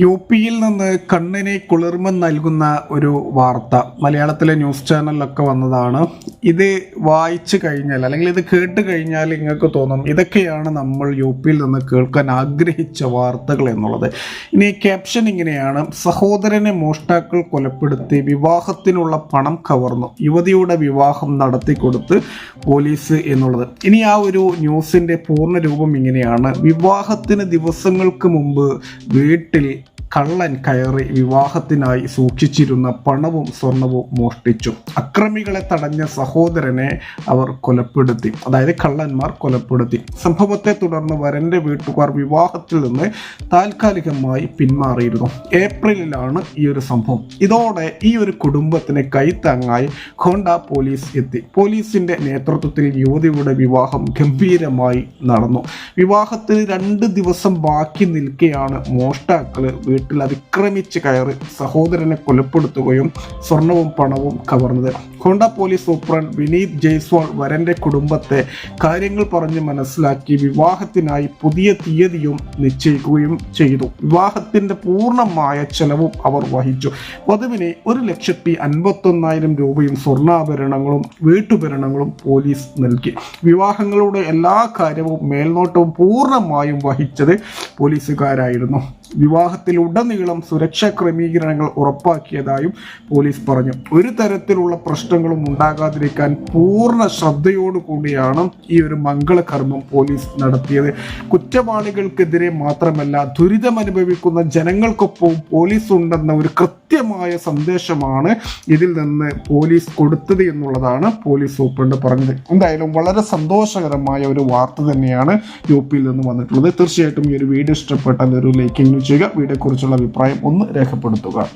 U പിയിൽ നിന്ന് കണ്ണിനെ കുളിർമ നൽകുന്ന ഒരു വാർത്ത മലയാളത്തിലെ ന്യൂസ് ചാനലിലൊക്കെ വന്നതാണ്. ഇത് വായിച്ചു കഴിഞ്ഞാൽ അല്ലെങ്കിൽ ഇത് കേട്ട് കഴിഞ്ഞാൽ നിങ്ങൾക്ക് തോന്നും ഇതൊക്കെയാണ് നമ്മൾ യു പിയിൽ നിന്ന് കേൾക്കാൻ ആഗ്രഹിച്ച വാർത്തകൾ എന്നുള്ളത്. ഇനി ക്യാപ്ഷൻ ഇങ്ങനെയാണ്. സഹോദരനെ മോഷ്ടാക്കൾ കൊലപ്പെടുത്തി വിവാഹത്തിനുള്ള പണം കവർന്നു. യുവതിയുടെ വിവാഹം നടത്തിക്കൊടുത്ത് പോലീസ് എന്നുള്ളത്. ഇനി ആ ഒരു ന്യൂസിന്റെ പൂർണ രൂപം ഇങ്ങനെയാണ്. വിവാഹത്തിന് ദിവസങ്ങൾക്ക് മുമ്പ് വീട്ടിൽ കള്ളൻ കയറി വിവാഹത്തിനായി സൂക്ഷിച്ചിരുന്ന പണവും സ്വർണവും മോഷ്ടിച്ചു. അക്രമികളെ തടഞ്ഞ സഹോദരനെ അവർ കൊലപ്പെടുത്തി. അതായത് കള്ളന്മാർ കൊലപ്പെടുത്തി. സംഭവത്തെ തുടർന്ന് വരന്റെ വീട്ടുകാർ വിവാഹത്തിൽ നിന്ന് താൽക്കാലികമായി പിന്മാറിയിരുന്നു. ഏപ്രിലിലാണ് ഈ ഒരു സംഭവം. ഇതോടെ ഈ ഒരു കുടുംബത്തിന് കൈത്താങ്ങായി ഹോണ്ട പോലീസ് എത്തി. പോലീസിന്റെ നേതൃത്വത്തിൽ യുവതിയുടെ വിവാഹം ഗംഭീരമായി നടന്നു. വിവാഹത്തിന് രണ്ട് ദിവസം ബാക്കി നിൽക്കെയാണ് മോഷ്ടാക്കൾ വീട്ടിൽ അതിക്രമിച്ച് കയറി സഹോദരനെ കൊലപ്പെടുത്തുകയും സ്വർണവും പണവും കവർന്നത്. ഹോണ്ട പോലീസ് സൂപ്രണ്ട് വിനീത് ജയ്സ്വാൾ വരന്റെ കുടുംബത്തെ കാര്യങ്ങൾ പറഞ്ഞ് മനസ്സിലാക്കി വിവാഹത്തിനായി പുതിയ തീയതിയും നിശ്ചയിക്കുകയും ചെയ്തു. വിവാഹത്തിന്റെ പൂർണമായ ചെലവും അവർ വഹിച്ചു. വധുവിനെ ഒരു ലക്ഷത്തി അൻപത്തൊന്നായിരം രൂപയും സ്വർണാഭരണങ്ങളും വീട്ടുപരണങ്ങളും പോലീസ് നൽകി. വിവാഹങ്ങളുടെ എല്ലാ കാര്യവും മേൽനോട്ടവും പൂർണമായും വഹിച്ചത് പോലീസുകാരായിരുന്നു. വിവാഹത്തിൽ ഉടനീളം സുരക്ഷാ ക്രമീകരണങ്ങൾ ഉറപ്പാക്കിയതായും പോലീസ് പറഞ്ഞു. ഒരു തരത്തിലുള്ള പ്രശ്നങ്ങളും ഉണ്ടാകാതിരിക്കാൻ പൂർണ ശ്രദ്ധയോടുകൂടിയാണ് ഈ ഒരു മംഗളകർമ്മം പോലീസ് നടത്തിയത്. കുറ്റവാളികൾക്കെതിരെ മാത്രമല്ല ദുരിതമനുഭവിക്കുന്ന ജനങ്ങൾക്കൊപ്പവും പോലീസ് ഉണ്ടെന്ന ഒരു കൃത്യമായ സന്ദേശമാണ് ഇതിൽ നിന്ന് പോലീസ് കൊടുത്തത് എന്നുള്ളതാണ് പോലീസ് സൂപ്രണ്ട് പറഞ്ഞത്. എന്തായാലും വളരെ സന്തോഷകരമായ ഒരു വാർത്ത തന്നെയാണ് യു പിയിൽ നിന്ന് വന്നിട്ടുള്ളത്. തീർച്ചയായിട്ടും ഈ ഒരു വീഡിയോ ഇഷ്ടപ്പെട്ടാൽ ഒരു ലൈക്കിംഗ് ചെയ്യുക. വീഡിയോയെക്കുറിച്ചുള്ള അഭിപ്രായം ഒന്ന് രേഖപ്പെടുത്തുക.